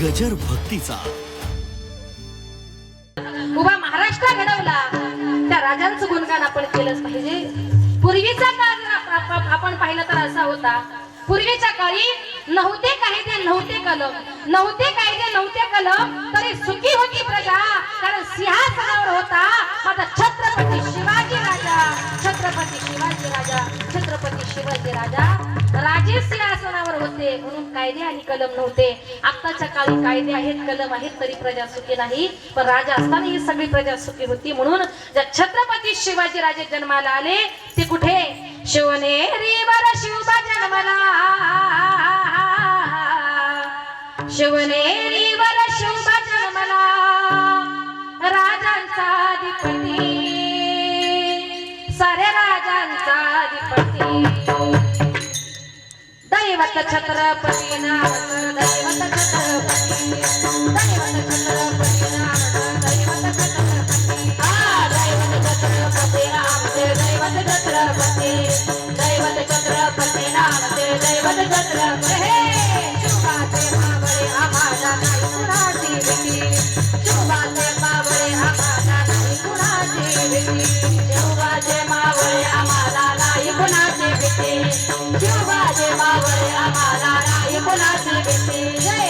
गजर भक्तीचा. उभा महाराष्ट्र घडवला. त्या राजांचं गुणगान आपण केलंच पाहिजे. पूर्वीचा काळ जर आपण पाहिलं तर असा होता. पूर्वीच्या काळी नव्हते कायदे नव्हते कलम. नव्हते कायदे नव्हते कलम. तरी सुखी होती प्रजा. कारण सिंहासनावर होता. माझा छत्रपती शिवाजी छत्रपती शिवाजी राजा छत्रपती शिवाजी राजा. राजे सिंहासनावर होते म्हणून कायदे आणि कलम नव्हते. आत्ताच्या काळी कायदे आहेत कलम आहेत तरी प्रजा सुखी नाही. पण राजा असताना ही सगळी प्रजा सुखी होती. म्हणून ज्या छत्रपती शिवाजी राजे जन्माला आले ते कुठे? शिवनेरीवर शिवबा जन्मला. शिवनेरीवर शिवबा जन्मला. दैवत छत्रपती नाम दैवत छत्रपती दैवत छत्रपती नाम दैवत छत्रपती आ दैवत छत्रपती नाम ते दैवत छत्रपती दैवत छत्रपती नाम ते दैवत छत्रपती नाही कुणाची भीती जय जय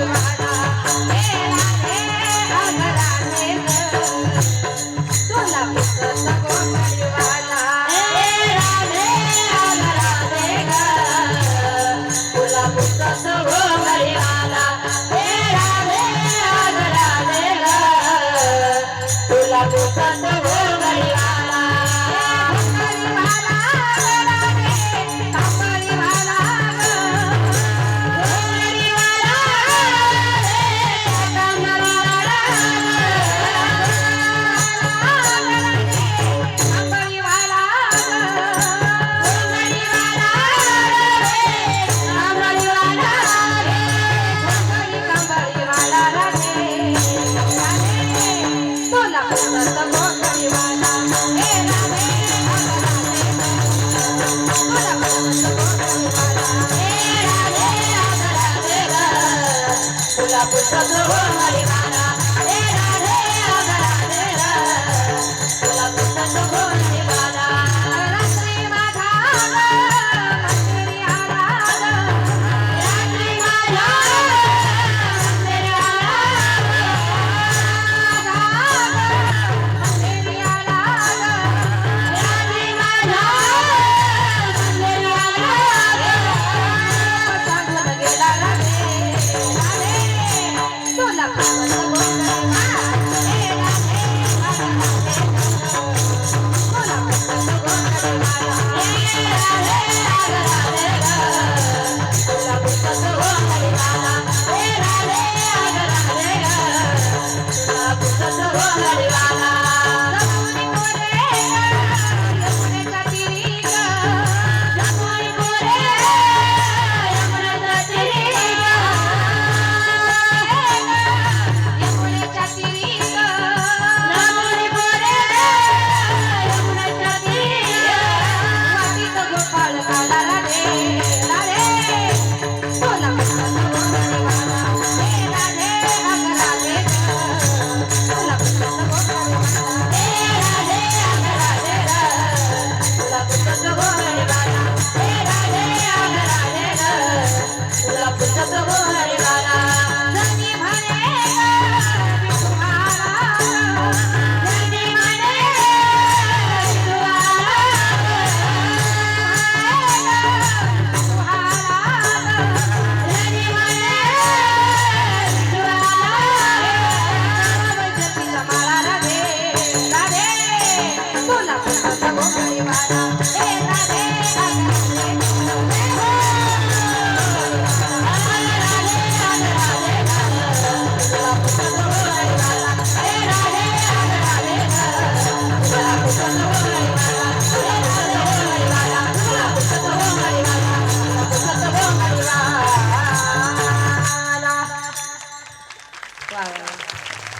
মারি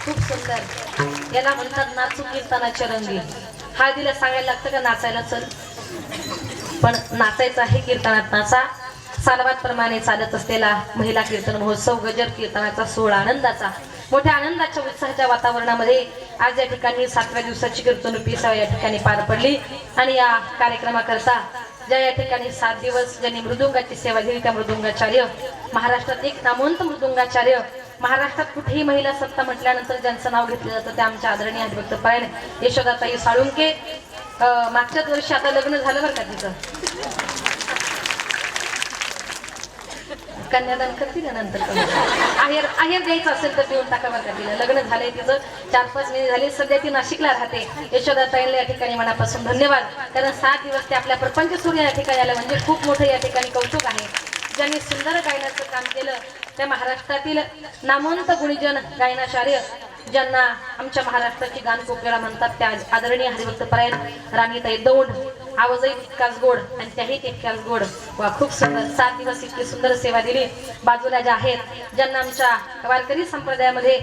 खूप सुंदर. याला म्हणतात नाचू कीर्तनाच्या रंगी हळदीला सांगायला लागतं का नाचायला? चल. पण नाचायचं आहे कीर्तनात. नाचा. सालवात प्रमाणे चालत असलेला महिला कीर्तन महोत्सव गजर कीर्तनाचा सोहळा आनंदाचा. मोठ्या आनंदाच्या उत्साहाच्या वातावरणामध्ये आज या ठिकाणी सातव्या दिवसाची कीर्तनुपी सभा या ठिकाणी पार पडली. आणि या कार्यक्रमाकरता ज्या या ठिकाणी सात दिवस ज्यांनी मृदुंगाची सेवा दिली त्या मृदुंगाचार्य महाराष्ट्रात एक नामवंत मृदुंगाचार्य महाराष्ट्रात कुठेही महिला सत्ता म्हटल्यानंतर ज्यांचं नाव घेतलं जातं ते आमच्या आदरणीय हरिभक्त पायन. यशोदाताई साळुंके मागच्याच वर्षी आता लग्न झालं बरं का तिचं? कन्यादान करतील नंतर आहेर आहेर द्यायचं असेल तर देऊन टाका बरं का तिला. लग्न झालंय तिचं चार पाच महिने झाले सध्या ती नाशिकला राहते. यशोदाताईंना या ठिकाणी मनापासून धन्यवाद. कारण सात दिवस ते आपल्या प्रपंच सूर्य या ठिकाणी आलं म्हणजे खूप मोठं या ठिकाणी कौतुक आहे. ज्यांनी सुंदर गायनाचं काम केलं त्या महाराष्ट्रातील नामवंत गुणीजन गायनाचार्य ज्यांना आमच्या महाराष्ट्राची गान म्हणतात त्या आदरणीय हरिभक्त परायण राणीताई दौंड आवाजही तितकाच गोड आणि त्याही तितक्याच गोड. वा खूप सुंदर. सात दिवस इतकी सुंदर सेवा दिली. बाजूला ज्या आहेत ज्यांना आमच्या वारकरी संप्रदायामध्ये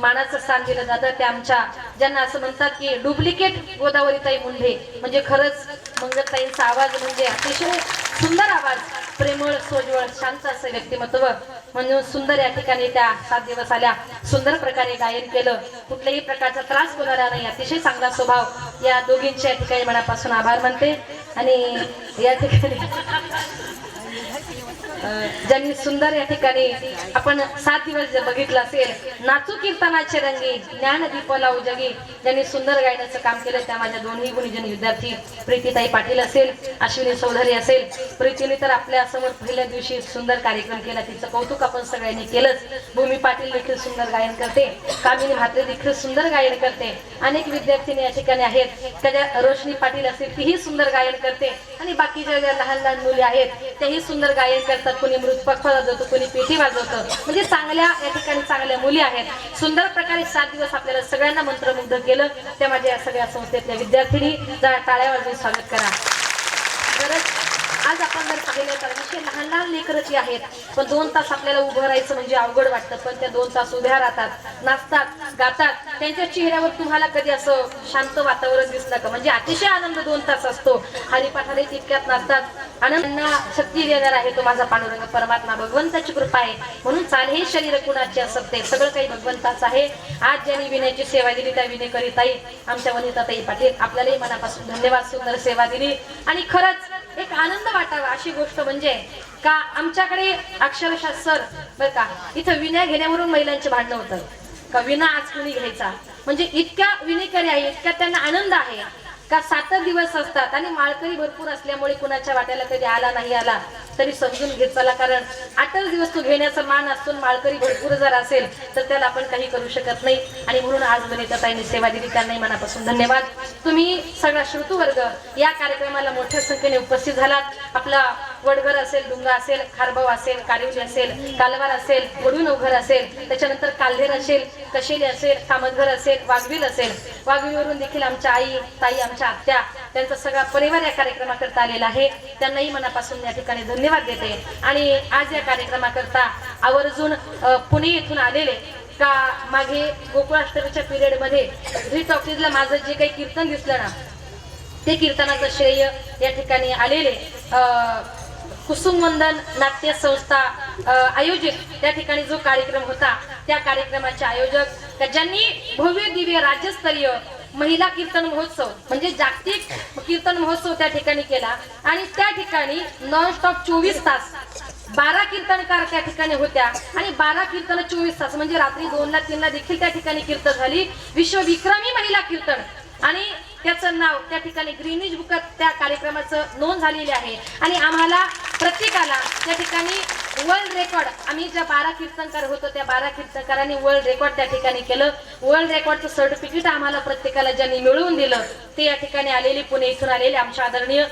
मानाचं स्थान दिलं जातं त्या आमच्या ज्यांना असं म्हणतात की डुप्लिकेट गोदावरीताई मुंढे. म्हणजे खरंच मंगलताईंचा आवाज म्हणजे अतिशय सुंदर आवाज प्रेमळ सोजवळ शांत असं व्यक्तिमत्व म्हणून सुंदर या ठिकाणी त्या सात दिवस आल्या. सुंदर प्रकारे गायन केलं. कुठल्याही प्रकारचा त्रास होणारा नाही. अतिशय चांगला स्वभाव या दोघींच्या ठिकाणी मनापासून आभार मानते. आणि या ठिकाणी ज्यांनी सुंदर या ठिकाणी आपण सात दिवस जर बघितलं असेल नाचू कीर्तनाचे रंगी ज्ञान दीपला उजगी. ज्यांनी सुंदर गायनाचं काम केलं त्या माझ्या दोन्ही गुणीजन विद्यार्थी प्रीतीताई पाटील असेल अश्विनी चौधरी असेल. प्रीतीने तर आपल्यासमोर पहिल्या दिवशी सुंदर कार्यक्रम केला. तिचं कौतुक आपण सगळ्यांनी केलंच. भूमी पाटील देखील सुंदर गायन करते. कामिनी म्हात्रे देखील सुंदर गायन करते. अनेक विद्यार्थिनी या ठिकाणी आहेत. त्याच्या रोशनी पाटील असेल तीही सुंदर गायन करते. आणि बाकीच्या ज्या लहान लहान मुली आहेत त्याही सुंदर गायन करते. असतात कोणी मृतपक्ष वाजवतो कोणी पेटी वाजवतं. म्हणजे चांगल्या या ठिकाणी चांगल्या मुली आहेत. सुंदर प्रकारे सात दिवस आपल्याला सगळ्यांना मंत्रमुग्ध केलं. त्या माझ्या या सगळ्या संस्थेतल्या विद्यार्थिनी जरा टाळ्या वाजवून स्वागत करा. खरंच आज आपण जर पाहिलं तर असे लहान लहान लेकरं जी आहेत पण दोन तास आपल्याला उभं राहायचं म्हणजे अवघड वाटतं. पण त्या दोन तास उभ्या राहतात नाचतात गातात. त्यांच्या चेहऱ्यावर तुम्हाला कधी असं शांत वातावरण दिसलं का? म्हणजे अतिशय आनंद दोन तास असतो. हरिपाठाने तितक्यात नाचतात. आनंद शक्ती देणार आहे तो माझा पांडुरंग परमात्मा. भगवंताची कृपा आहे. म्हणून चाल हे शरीर कुणाचे असते सगळं काही भगवंताच आहे. आज ज्यांनी विनयाची सेवा दिली त्या विनय करीताई आमच्या वनिताताई पाटील आपल्यालाही मनापासून धन्यवाद सुंदर सेवा दिली. आणि खरंच एक आनंद वाटावा अशी गोष्ट म्हणजे का आमच्याकडे अक्षरशः सर बर का इथं विनय घेण्यावरून महिलांचे भांडणं होतं का विना आज कुणी घ्यायचा? म्हणजे इतक्या विनेकरी आहे इतक्या त्यांना आनंद आहे. का सात दिवस असतात आणि माळकरी भरपूर असल्यामुळे कुणाच्या वाट्याला कधी आला नाही आला तरी समजून घेत चला. कारण आठच दिवस तो घेण्याचा मान असतो माळकरी भरपूर जर असेल तर त्याला आपण काही करू शकत नाही. आणि म्हणून आज वनिताताईंनी सेवा दिली. त्यांनाही मनापासून धन्यवाद. तुम्ही सगळा श्रोतू वर्ग या कार्यक्रमाला मोठ्या संख्येने उपस्थित झालात. आपला वडघर असेल डुंगा असेल खारबाव असेल कारिवली असेल कालवार असेल वडूनवघर असेल त्याच्यानंतर काल्हेर असेल कशेली असेल कामतघर असेल वाघवील असेल. वाघवीवरून देखील आमच्या आई ताई आमच्या आत्या त्यांचा सगळा परिवार या कार्यक्रमाकरता आलेला आहे. त्यांनाही मनापासून या ठिकाणी धन्यवाद देते. आणि आज या कार्यक्रमाकरता आवर्जून पुणे येथून आलेले का मागे गोकुळाष्टमीच्या पिरियडमध्ये झी टॉकीजला माझं जे काही कीर्तन दिसलं ना ते कीर्तनाचं श्रेय या ठिकाणी आलेले. अं, कुसुमवंदन नाट्य संस्था आयोजित त्या ठिकाणी जो कार्यक्रम होता त्या कार्यक्रमाचे आयोजक ज्यांनी भव्य दिव्य राज्यस्तरीय महिला कीर्तन महोत्सव म्हणजे जागतिक कीर्तन महोत्सव त्या ठिकाणी केला. आणि त्या ठिकाणी नॉन स्टॉप चोवीस तास बारा कीर्तनकार त्या ठिकाणी होत्या. आणि बारा कीर्तन चोवीस तास म्हणजे रात्री दोनला तीनला देखील त्या ठिकाणी कीर्तन झाली. विश्वविक्रमी महिला कीर्तन. आणि त्याचं नाव त्या ठिकाणी ग्रीनिज बुकात त्या कार्यक्रमाचं नोंद झालेली आहे. आणि आम्हाला प्रत्येकाला त्या ठिकाणी वर्ल्ड रेकॉर्ड आम्ही ज्या बारा कीर्तनकार होतो त्या बारा कीर्तनकारांनी वर्ल्ड रेकॉर्ड त्या ठिकाणी केलं. वर्ल्ड रेकॉर्डचं सर्टिफिकेट आम्हाला प्रत्येकाला ज्यांनी मिळवून दिलं ते या ठिकाणी आलेली पुणे इथून आलेले आमच्या आदरणीय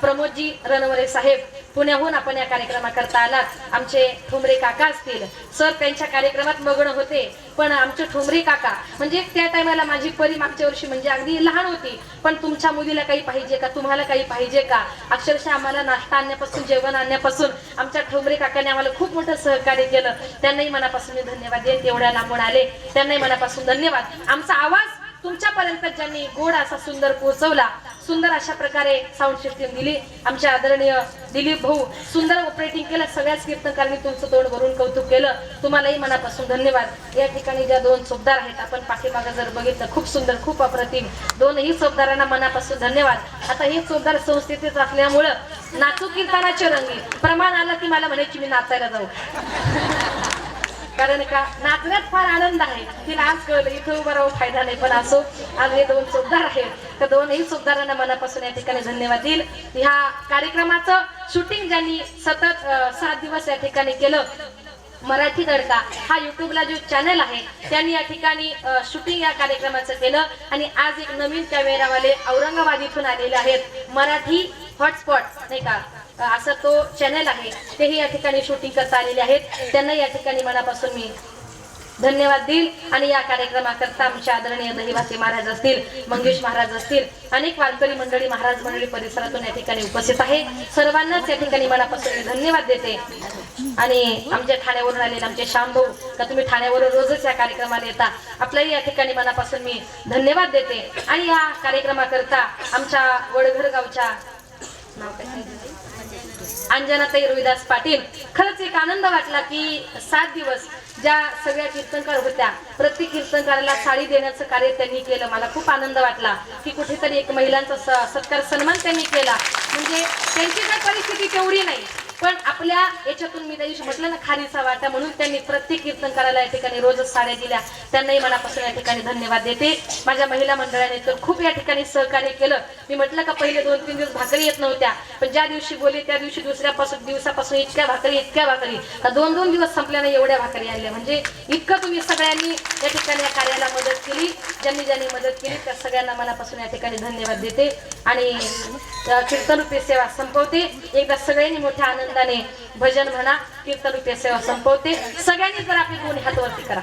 प्रमोदजी रणवरे साहेब. पुण्याहून आपण या कार्यक्रमाकरता आलात. आमचे ठुमरे काका असतील. सर त्यांच्या कार्यक्रमात मग्न होते. पण आमचे ठुमरे काका म्हणजे त्या टायमाला माझी परी मागच्या वर्षी म्हणजे अगदी लहान होती. पण तुमच्या मुलीला काही पाहिजे का? तुम्हाला काही पाहिजे का? अक्षरशः आम्हाला नाश्ता आणण्यापासून जेवण आणण्यापासून आमच्या ठुमरे काकाने आम्हाला खूप मोठं सहकार्य केलं. त्यांनाही मनापासून मी धन्यवाद देईन. तेवढ्या लांबून आले. त्यांनाही मनापासून धन्यवाद. आमचा आवाज तुमच्यापर्यंत ज्यांनी गोड असा सुंदर पोहोचवला सुंदर अशा प्रकारे साऊंड सिस्टीम दिली. आमचे आदरणीय दिलीप भाऊ सुंदर ऑपरेटिंग केलं सगळ्याच कीर्तनकारांनी तुमचं तोंड भरून कौतुक केलं. तुम्हालाही मनापासून धन्यवाद. या ठिकाणी ज्या दोन सोबदार आहेत आपण पाठीमागं जर बघितलं खूप सुंदर खूप अप्रतिम. दोनही सोबदारांना मनापासून धन्यवाद. आता हे सोबदार संस्थेतच असल्यामुळं नाचू कीर्तनाचे रंगी. प्रमाण आलं की मला म्हणायची मी नाचायला जाऊ. कारण का नाचण्यात फार आनंद आहे. तिला आज कळलं इथं उभं राहून फायदा नाही पण असो. आज हे दोन चोपदार आहेत. तर दोनही चोपदारांना मनापासून या ठिकाणी धन्यवाद देईल. ह्या कार्यक्रमाचं शूटिंग ज्यांनी सतत सात दिवस या ठिकाणी केलं मराठी तडका हा युट्यूबला जो चॅनल आहे त्यांनी या ठिकाणी शूटिंग या कार्यक्रमाचं केलं. आणि आज एक नवीन कॅमेरावाले औरंगाबाद इथून आलेले आहेत. मराठी हॉटस्पॉट नाही का? असा तो चॅनल आहे. तेही या ठिकाणी शूटिंग करता आलेले आहेत. त्यांना या ठिकाणी मनापासून मी धन्यवाद देईल आणि या कार्यक्रमाकरता आमच्या आदरणीय दहिवासी महाराज असतील मंगेश महाराज असतील अनेक वारकरी मंडळी महाराज मंडळी परिसरातून या ठिकाणी उपस्थित आहे सर्वांनाच या ठिकाणी मनापासून मी धन्यवाद देते. आणि आमच्या ठाण्यावरून आलेले आमचे श्याम भाऊ का तुम्ही ठाण्यावरून रोजच या कार्यक्रमाला येता आपल्याही या ठिकाणी मनापासून मी धन्यवाद देते. आणि या कार्यक्रमाकरता आमच्या वडघर गावच्या नाव काय अंजनाताई रोहिदास पाटील. खरंच एक आनंद वाटला की सात दिवस ज्या सगळ्या कीर्तनकार होत्या प्रत्येक कीर्तनकाराला साडी देण्याचं कार्य त्यांनी केलं. मला खूप आनंद वाटला की कुठेतरी एक महिलांचा स- सत्कार सन्मान त्यांनी केला. म्हणजे त्यांची काय परिस्थिती तेवढी नाही. पण आपल्या याच्यातून मी त्या दिवशी म्हटलं ना खारीचा वाटा म्हणून त्यांनी प्रत्येक कीर्तनकाराला या ठिकाणी रोजच साड्या दिल्या. त्यांनाही मनापासून या ठिकाणी धन्यवाद देते. माझ्या महिला मंडळाने तर खूप या ठिकाणी सहकार्य केलं. मी म्हटलं का पहिले दोन तीन दिवस भाकरी येत नव्हत्या. पण ज्या दिवशी बोलले त्या दिवशी दुसऱ्यापासून दिवसापासून इतक्या भाकरी इतक्या भाकरी. तर दोन दोन दिवस संपल्यानं एवढ्या भाकरी आणल्या. म्हणजे इतकं तुम्ही सगळ्यांनी या ठिकाणी या कार्याला मदत केली. ज्यांनी ज्यांनी मदत केली त्या सगळ्यांना मनापासून या ठिकाणी धन्यवाद देते आणि कीर्तनरूपी सेवा संपवते. एकदा सगळ्यांनी मोठ्या आनंदाने भजन म्हणा कीर्तनरूपी सेवा संपवते. सगळ्यांनी जर आपली दोन्ही हातवरती करा.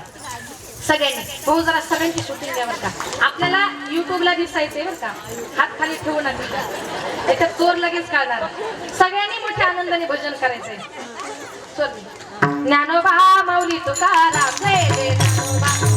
सगळ्यांनी. भाऊ जरा सगळ्यांची शूटिंग द्या बरं का. आपल्याला युट्यूबला दिसायचंय बरं का. हात खाली ठेवू नका. त्याच्यात चोर लगेच काढणार. सगळ्यांनी मोठ्या आनंदाने भजन करायचंय. चोर ज्ञानोबा माऊली तुकाराम जय जय ज्ञानोबा.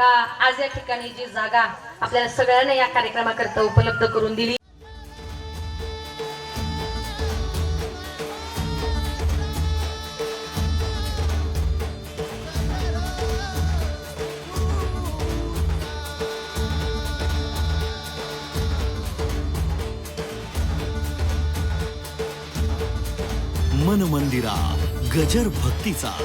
का आज या ठिकाणी जी जागा आपल्याला सगळ्यांना या कार्यक्रमाकरता उपलब्ध करून दिली. मन मंदिरा गजर भक्तीचा.